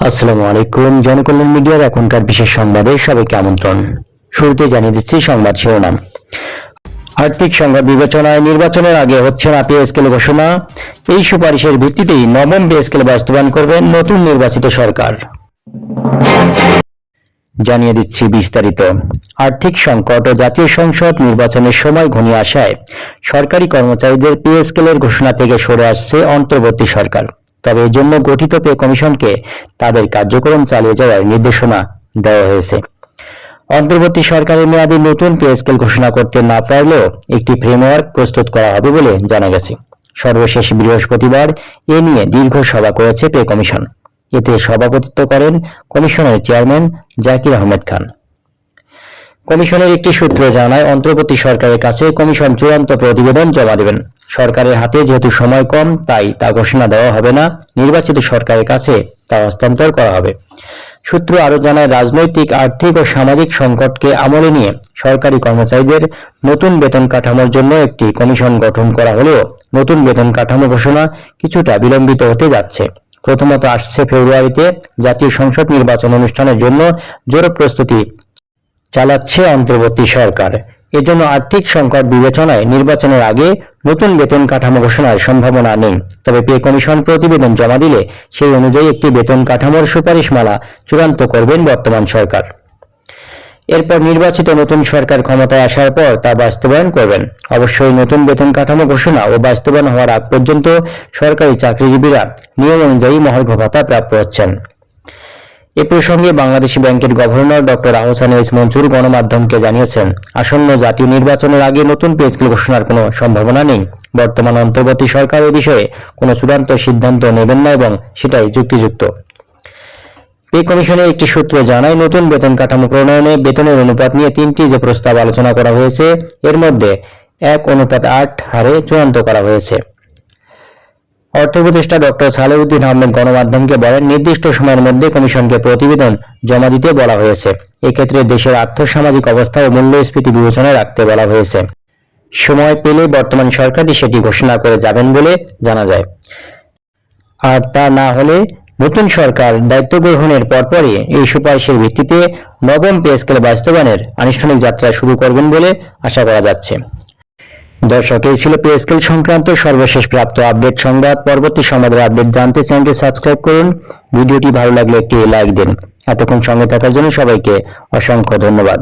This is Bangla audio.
আসসালামু আলাইকুম, জনকল্যাণ মিডিয়ার এখনকার বিশেষ সংবাদে সবাইকে আমন্ত্রণ। শুরুতে জানিয়ে দিচ্ছি সংবাদ শিরোনাম। আর্থিক সংবাদ বিবেচনায় নির্বাচনের আগে হচ্ছে না পে স্কেল ঘোষণা। এই সুপারিশের ভিত্তিতেই নবম পে স্কেল বাস্তবায়ন করবেন নতুন নির্বাচিত সরকার। জানিয়ে দিচ্ছি বিস্তারিত। আর্থিক সংকট ও জাতীয় সংসদ নির্বাচনের সময় ঘনিয়ে আসায় সরকারি কর্মচারীদের পে স্কেলের ঘোষণা থেকে সরে আসছে অন্তর্বর্তী সরকার। তবে এর জন্য গঠিত পে কমিশনকে তাদের কার্যক্রম চালিয়ে যাওয়ার নির্দেশনা দেওয়া হয়েছে। অন্তর্বর্তী সরকারের মেয়াদে নতুন পে স্কেল ঘোষণা করতে না পারলেও একটি ফ্রেমওয়ার্ক প্রস্তুত করা হবে বলে জানা গেছে। সর্বশেষ বৃহস্পতিবার এ নিয়ে দীর্ঘ সভা করেছে পে কমিশন। এতে সভাপতিত্ব করেন কমিশনের চেয়ারম্যান জাকির আহমেদ খান। কমিশনের একটি সূত্র জানায়, অন্তর্বর্তী সরকারের কাছে কমিশন চূড়ান্ত প্রতিবেদন জমা দেবেন। সরকারের হাতে যেহেতু সময় কম, তাই তা ঘোষণা দেওয়া হবে না। নির্বাচিত সরকারের কাছে তা হস্তান্তর করা হবে। সূত্র আরও জানায়, রাজনৈতিক, আর্থিক ও সামাজিক সংকটকে আমলে নিয়ে সরকারি কর্মচারীদের নতুন বেতন কাঠামোর জন্য একটি কমিশন গঠন করা হলেও নতুন বেতন কাঠামো ঘোষণা কিছুটা বিলম্বিত হতে যাচ্ছে। প্রথমত আসছে ফেব্রুয়ারিতে জাতীয় সংসদ নির্বাচন অনুষ্ঠানের জন্য জোর প্রস্তুতি চালাচ্ছে অন্তর্বর্তী সরকার। এজন্য আর্থিক সংকট বিবেচনায় নির্বাচনের আগে নতুন বেতন কাঠামো ঘোষণার সম্ভাবনা নেই। তবে পে কমিশন প্রতিবেদন জমা দিলে সেই অনুযায়ী একটি বেতন কাঠামোর সুপারিশমালা চূড়ান্ত করবেন বর্তমান সরকার। এরপর নির্বাচিত নতুন সরকার ক্ষমতায় আসার পর তা বাস্তবায়ন করবেন। অবশ্যই নতুন বেতন কাঠামো ঘোষণা ও বাস্তবায়ন হওয়ার আগ পর্যন্ত সরকারি চাকরিজীবীরা নিয়ম অনুযায়ী মহার্ঘ ভাতা প্রাপ্য হচ্ছেন। এ প্রসঙ্গে বাংলাদেশ ব্যাংকের governor doctor Ahsan S Mansur গণমাধ্যমকে জানিয়েছেন, আসন্ন জাতীয় নির্বাচনের আগে নতুন পে ঘোষণার কোনো সম্ভাবনা নেই। বর্তমান অন্তর্বর্তী সরকার এ বিষয়ে কোনো চূড়ান্ত সিদ্ধান্ত নেবেন না এবং সেটাই যুক্তিযুক্ত। পে কমিশনের একটি সূত্র জানায়, নতুন বেতন কাঠামো প্রণয়নে বেতনের অনুপাত নিয়ে তিনটি যে প্রস্তাব আলোচনা করা হয়েছে, এর মধ্যে এক অনুপাত আট হারে চূড়ান্ত করা হয়েছে। অর্থ উপদেষ্টা ডক্টর সালেউদ্দিন আহমেদ গণমাধ্যমকে বলেন, নির্দিষ্ট সময়ের মধ্যে কমিশনকে প্রতিবেদন জমা দিতে বলা হয়েছে। এক্ষেত্রে দেশের আর্থসামাজিক অবস্থা ও মূল্যস্ফীতি বিবেচনায় রাখতে বলা হয়েছে। সময় পেলে বর্তমান সরকারই সেটি ঘোষণা করে যাবেন বলে জানা যায়। আর তা না হলে নতুন সরকার দায়িত্ব গ্রহণের পরপরই এই সুপারিশের ভিত্তিতে নবম পে স্কেল বাস্তবায়নের আনুষ্ঠানিক যাত্রা শুরু করবেন বলে আশা করা যাচ্ছে। দর্শক, এই ছিল পে স্কেল সংক্রান্ত সর্বশেষ প্রাপ্ত আপডেট সংবাদ। পরবর্তী সংবাদের আপডেট জানতে চ্যানেলটি সাবস্ক্রাইব করুন। ভিডিওটি ভালো লাগলে একটি লাইক দিন। এতক্ষণ সঙ্গে থাকার জন্য সবাইকে অসংখ্য ধন্যবাদ।